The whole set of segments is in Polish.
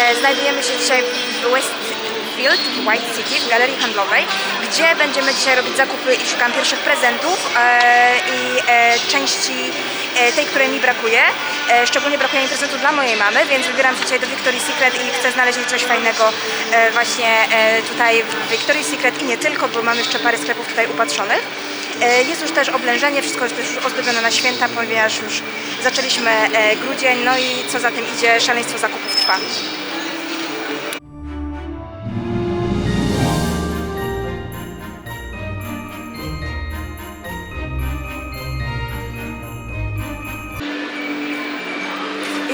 E, Znajdujemy się dzisiaj w Westfield, w White City, w galerii handlowej, gdzie będziemy dzisiaj robić zakupy i szukam pierwszych prezentów e, i e, części tej, której mi brakuje. Szczególnie brakuje mi prezentu dla mojej mamy, więc wybieram się dzisiaj do Victoria's Secret i chcę znaleźć coś fajnego właśnie tutaj w Victoria's Secret i nie tylko, bo mam jeszcze parę sklepów tutaj upatrzonych. Jest już też oblężenie, wszystko jest już ozdobione na święta, ponieważ już zaczęliśmy grudzień, no i co za tym idzie, szaleństwo zakupów trwa.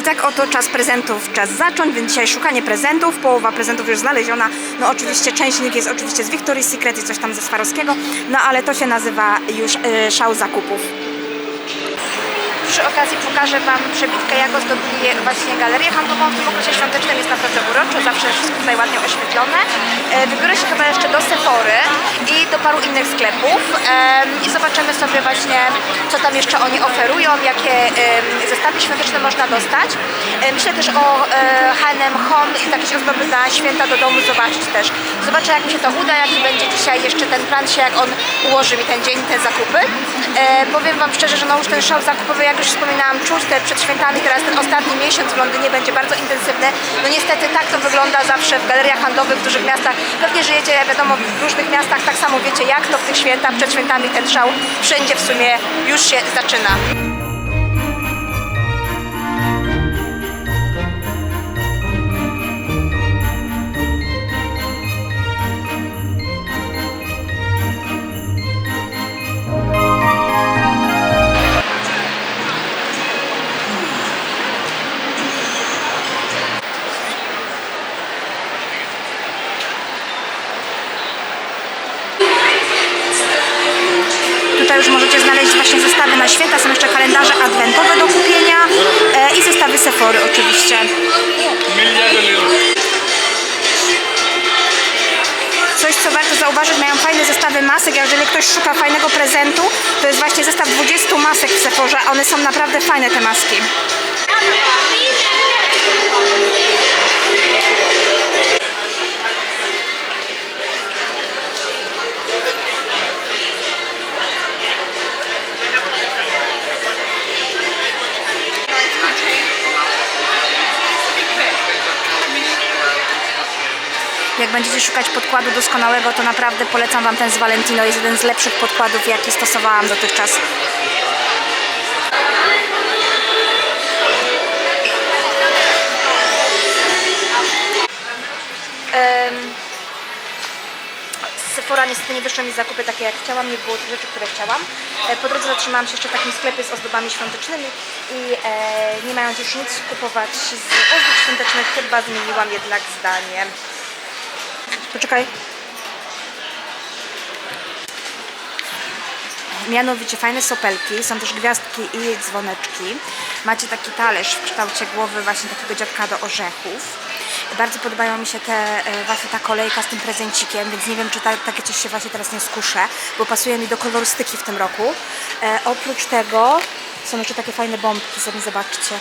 Tak oto czas prezentów, czas zacząć, więc dzisiaj szukanie prezentów, połowa prezentów już znaleziona. No oczywiście część z nich jest oczywiście z Victoria's Secret i coś tam ze Swarowskiego, no ale to się nazywa już y, szał zakupów. Przy okazji pokażę Wam przebitkę, jak ozdobili właśnie galerię handlową w tym okresie świątecznym. Jest naprawdę uroczo, zawsze wszystko tutaj ładnie oświetlone. E, Wybiorę się chyba jeszcze do Sephory i do paru innych sklepów i zobaczymy sobie właśnie, co tam jeszcze oni oferują, jakie zestawy świąteczne można dostać. E, Myślę też o H&M Home i jakieś ozdoby na święta do domu zobaczyć też. Zobaczę, jak mi się to uda, jaki będzie dzisiaj jeszcze ten plan się, jak on ułoży mi ten dzień, te zakupy. Powiem Wam szczerze, że no już ten szał zakupowy, jak już wspominałam, czuć te przed świętami, teraz ten ostatni miesiąc w Londynie będzie bardzo intensywny. No niestety tak to wygląda zawsze w galeriach handlowych w dużych miastach. Pewnie żyjecie, wiadomo, w różnych miastach, tak samo wiecie, jak to w tych świętach, przed świętami ten szał wszędzie w sumie już się zaczyna. Sephory oczywiście. Coś, co warto zauważyć, mają fajne zestawy masek. Jeżeli ktoś szuka fajnego prezentu, to jest właśnie zestaw 20 masek w Sephorze. One są naprawdę fajne, te maski. Będziecie szukać podkładu doskonałego, to naprawdę polecam Wam ten z Valentino. Jest jeden z lepszych podkładów, jaki stosowałam dotychczas. Sephora niestety nie wyszły mi zakupy takie jak chciałam, nie było tych rzeczy, które chciałam. E, Po drodze zatrzymałam się jeszcze w takim sklepie z ozdobami świątecznymi i e, nie mając już nic kupować z ozdób świątecznych, chyba zmieniłam jednak zdanie. Poczekaj. Mianowicie fajne sopelki, są też gwiazdki i dzwoneczki. Macie taki talerz w kształcie głowy właśnie takiego dziadka do orzechów. Bardzo podobają mi się te e, właśnie ta kolejka z tym prezencikiem, więc nie wiem, czy ta, takie coś się właśnie teraz nie skuszę, bo pasuje mi do kolorystyki w tym roku. E, oprócz tego są jeszcze takie fajne bombki, zobaczcie.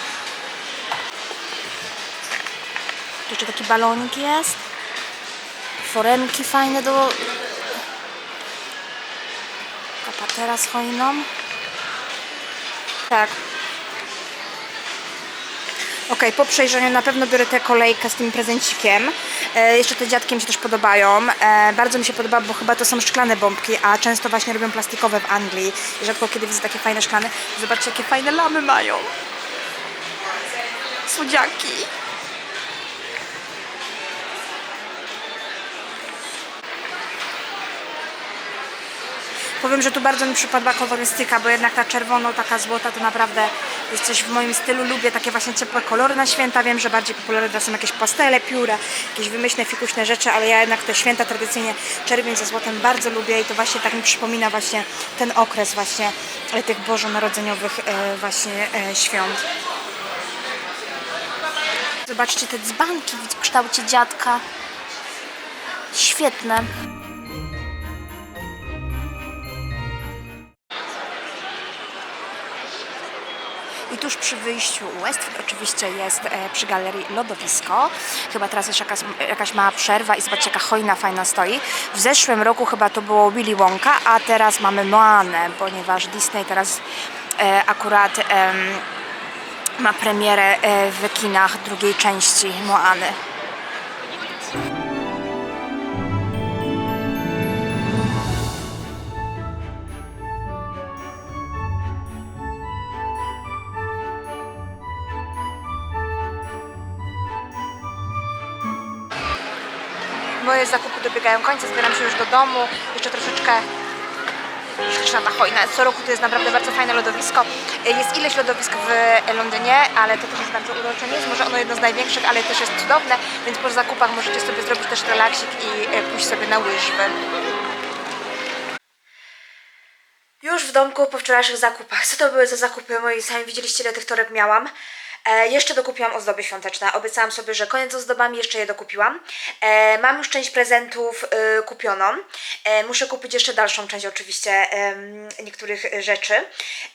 Tu jeszcze taki balonik jest foremki fajne do kapatera z choiną. Tak. Ok, po przejrzeniu na pewno biorę tę kolejkę z tym prezencikiem. E, jeszcze te dziadki mi się też podobają. E, bardzo mi się podoba, bo chyba to są szklane bombki, a często właśnie robią plastikowe w Anglii. I rzadko kiedy widzę takie fajne szklane. Zobaczcie, jakie fajne lamy mają. Słodziaki. Powiem, że tu bardzo mi przypadła kolorystyka, bo jednak ta czerwono, taka złota to naprawdę jest coś w moim stylu. Lubię takie właśnie ciepłe kolory na święta. Wiem, że bardziej popularne są jakieś pastele, pióra, jakieś wymyślne, fikuśne rzeczy, ale ja jednak te święta tradycyjnie czerwień ze złotem bardzo lubię i to właśnie tak mi przypomina właśnie ten okres właśnie e, tych bożonarodzeniowych e, właśnie e, świąt. Zobaczcie te dzbanki w kształcie dziadka. Świetne. I tuż przy wyjściu Westfield oczywiście jest e, przy galerii lodowisko. Chyba teraz jest jakaś, jakaś mała przerwa i zobaczcie jaka hojna fajna stoi. W zeszłym roku chyba to było Willy Wonka, a teraz mamy Moanę, ponieważ Disney teraz e, akurat ma premierę e, w kinach drugiej części Moany. Moje zakupy dobiegają końca, zbieram się już do domu. Jeszcze troszeczkę śliczna ta hojna. Co roku to jest naprawdę bardzo fajne lodowisko. Jest ileś lodowisk w Londynie, ale to też jest bardzo urocze. Nie jest może ono jedno z największych, ale też jest cudowne, więc po zakupach możecie sobie zrobić też relaksik i e, pójść sobie na łyżwy. Już w domku po wczorajszych zakupach. Co to były za zakupy? Moi sami widzieliście, ile tych toreb miałam. E, jeszcze dokupiłam ozdoby świąteczne. Obiecałam sobie, że koniec ozdobami, jeszcze je dokupiłam. E, mam już część prezentów e, kupioną. E, muszę kupić jeszcze dalszą część oczywiście em, niektórych e, rzeczy.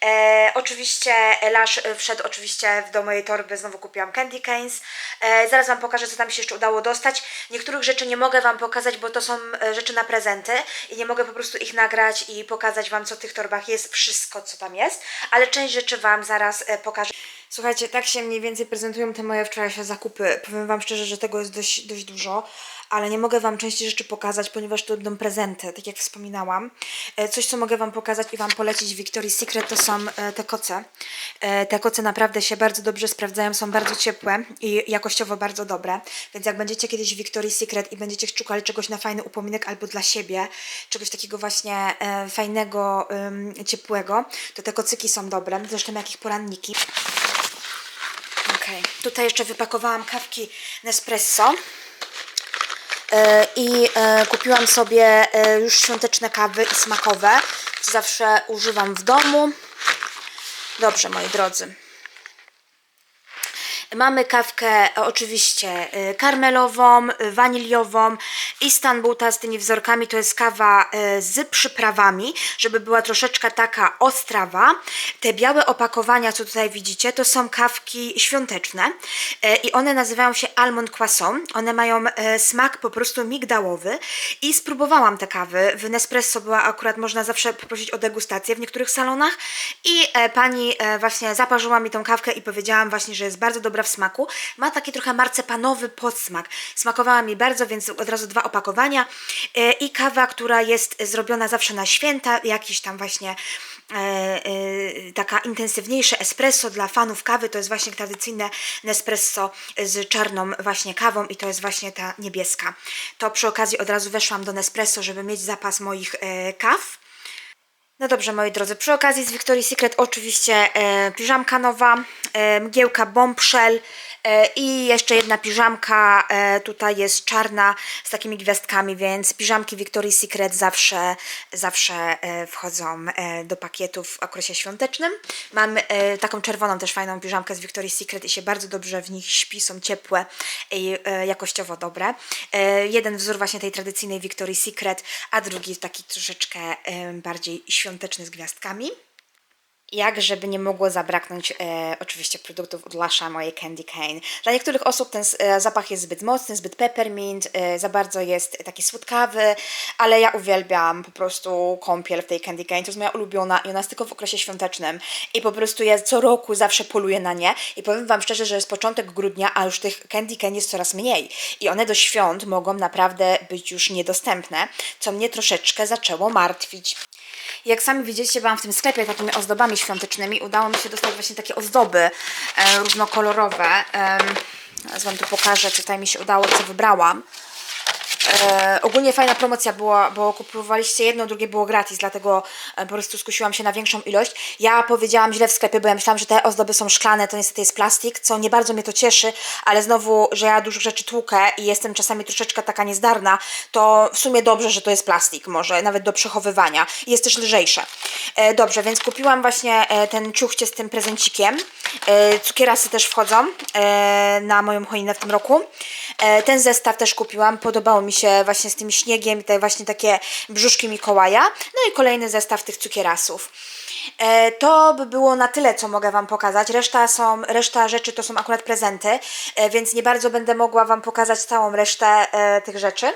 E, oczywiście Lash wszedł oczywiście do mojej torby, znowu kupiłam Candy Canes. E, zaraz Wam pokażę, co tam się jeszcze udało dostać. Niektórych rzeczy nie mogę Wam pokazać, bo to są e, rzeczy na prezenty i nie mogę po prostu ich nagrać i pokazać Wam, co w tych torbach jest, wszystko, co tam jest, ale część rzeczy Wam zaraz e, pokażę. Słuchajcie, tak się mniej więcej prezentują te moje wczorajsze zakupy. Powiem Wam szczerze, że tego jest dość, dość dużo, ale nie mogę Wam części rzeczy pokazać, ponieważ to będą prezenty, tak jak wspominałam. E, Coś, co mogę Wam pokazać i Wam polecić w Victoria's Secret, to są e, te koce. E, Te koce naprawdę się bardzo dobrze sprawdzają, są bardzo ciepłe i jakościowo bardzo dobre, więc jak będziecie kiedyś w Victoria's Secret i będziecie szukali czegoś na fajny upominek albo dla siebie, czegoś takiego właśnie fajnego, ciepłego, to te kocyki są dobre, zresztą jak ich poranniki. Tutaj jeszcze wypakowałam kawki Nespresso. E, I e, kupiłam sobie e, już świąteczne kawy i smakowe, zawsze używam w domu. Dobrze, moi drodzy. Mamy kawkę e, oczywiście e, karmelową, e, waniliową, Istanbulta z tymi wzorkami. To jest kawa z przyprawami, żeby była troszeczkę taka ostrawa. Te białe opakowania, co tutaj widzicie, to są kawki świąteczne i one nazywają się Almond Croissant. One mają smak po prostu migdałowy i spróbowałam te kawy. W Nespresso była akurat można zawsze poprosić o degustację w niektórych salonach i pani właśnie zaparzyła mi tą kawkę i powiedziałam właśnie, że jest bardzo dobra w smaku. Ma taki trochę marcepanowy podsmak. Smakowała mi bardzo, więc od razu dwa opakowania e, i kawa, która jest zrobiona zawsze na święta, jakiś tam właśnie e, e, taka intensywniejsze espresso dla fanów kawy, to jest właśnie tradycyjne Nespresso z czarną właśnie kawą i to jest właśnie ta niebieska. To przy okazji od razu weszłam do Nespresso, żeby mieć zapas moich kaw. No dobrze, moi drodzy, przy okazji z Victoria's Secret oczywiście e, piżamka nowa, e, mgiełka bombshell i jeszcze jedna piżamka, e, tutaj jest czarna z takimi gwiazdkami, więc piżamki Victoria's Secret zawsze, zawsze e, wchodzą e, do pakietu w okresie świątecznym. Mam e, taką czerwoną też fajną piżamkę z Victoria's Secret i się bardzo dobrze w nich śpi, są ciepłe i e, jakościowo dobre. E, jeden wzór właśnie tej tradycyjnej Victoria's Secret, a drugi taki troszeczkę e, bardziej świąteczny z gwiazdkami. Jak żeby nie mogło zabraknąć e, oczywiście produktów od Lasha, mojej Candy Cane. Dla niektórych osób ten e, zapach jest zbyt mocny, zbyt peppermint, e, za bardzo jest taki słodkawy, ale ja uwielbiam po prostu kąpiel w tej Candy Cane. To jest moja ulubiona i ona jest tylko w okresie świątecznym. I po prostu ja co roku zawsze poluję na nie. I powiem Wam szczerze, że jest początek grudnia, a już tych Candy Cane jest coraz mniej. I one do świąt mogą naprawdę być już niedostępne, co mnie troszeczkę zaczęło martwić. Jak sami widzieliście, byłam w tym sklepie takimi ozdobami świątecznymi. Udało mi się dostać właśnie takie ozdoby e, różnokolorowe. Zaraz Wam tu pokażę, tutaj mi się udało, co wybrałam. E, ogólnie fajna promocja była, bo kupowaliście jedno, drugie było gratis, dlatego e, po prostu skusiłam się na większą ilość. Ja powiedziałam źle w sklepie, bo ja myślałam, że te ozdoby są szklane, to niestety jest plastik, co nie bardzo mnie to cieszy, ale znowu, że ja dużo rzeczy tłukę i jestem czasami troszeczkę taka niezdarna, to w sumie dobrze, że to jest plastik, może nawet do przechowywania. Jest też lżejsze. E, dobrze, więc kupiłam właśnie e, ten ciuchcie z tym prezencikiem. E, cukierasy też wchodzą e, na moją choinę w tym roku. E, ten zestaw też kupiłam, podobało mi się właśnie z tym śniegiem i te właśnie takie brzuszki Mikołaja. No i kolejny zestaw tych cukierasów. E, to by było na tyle, co mogę Wam pokazać. Reszta, są, reszta rzeczy to są akurat prezenty, e, więc nie bardzo będę mogła Wam pokazać całą resztę e, tych rzeczy.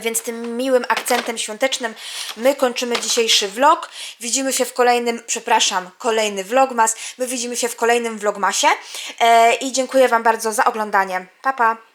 Więc tym miłym akcentem świątecznym my kończymy dzisiejszy vlog. Widzimy się w kolejnym, przepraszam, kolejny vlogmas. My widzimy się w kolejnym vlogmasie. I dziękuję Wam bardzo za oglądanie. Pa, pa!